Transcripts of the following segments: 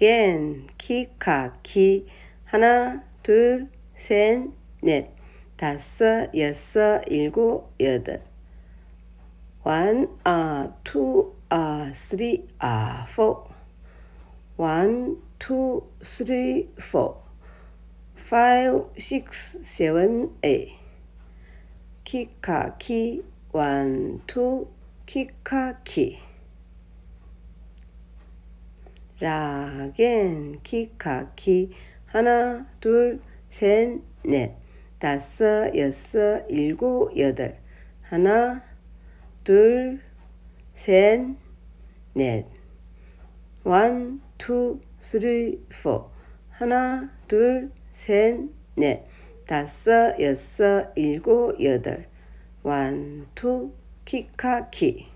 라겐 키카 키 하나 둘 셋 넷 다섯 여섯 일곱 여덟 one uh two uh three uh four one two three four five six seven eight 키카 키 one two 키카 키 라겐 키카키. 하나 둘 셋 넷. 다섯 여섯 일곱 여덟. 하나 둘 셋 넷. one two three four 하나 둘 셋 넷. 다섯 여섯 일곱 여덟. one two 키카키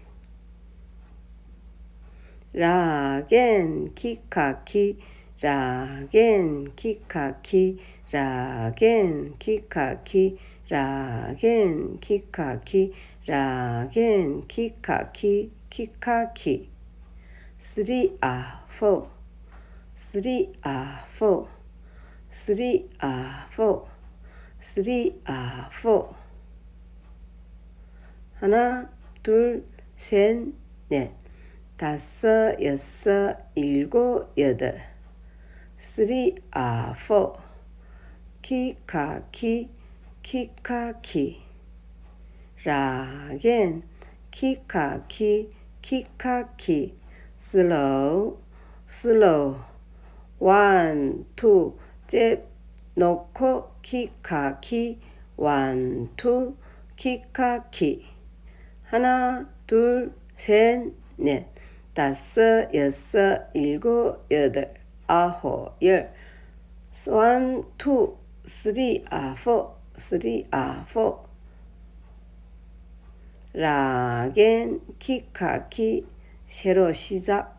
라겐 키카키 라겐 키카키 라겐 키카키 라겐 키카키 라겐 키카키 키카키 three are four three are four three are four three are four 하나 둘 셋 넷 다섯 여섯 일곱 여덟. three are four 키카키 키카키. 라겐. 키카키 키카키. slow slow one two 잽 놓고 키카키. one two 키카키. 하나 둘 셋 넷 다섯 여섯 일곱 여덟 아홉 열 one two three 아 four three 아 four 라겐 키카키 새로 시작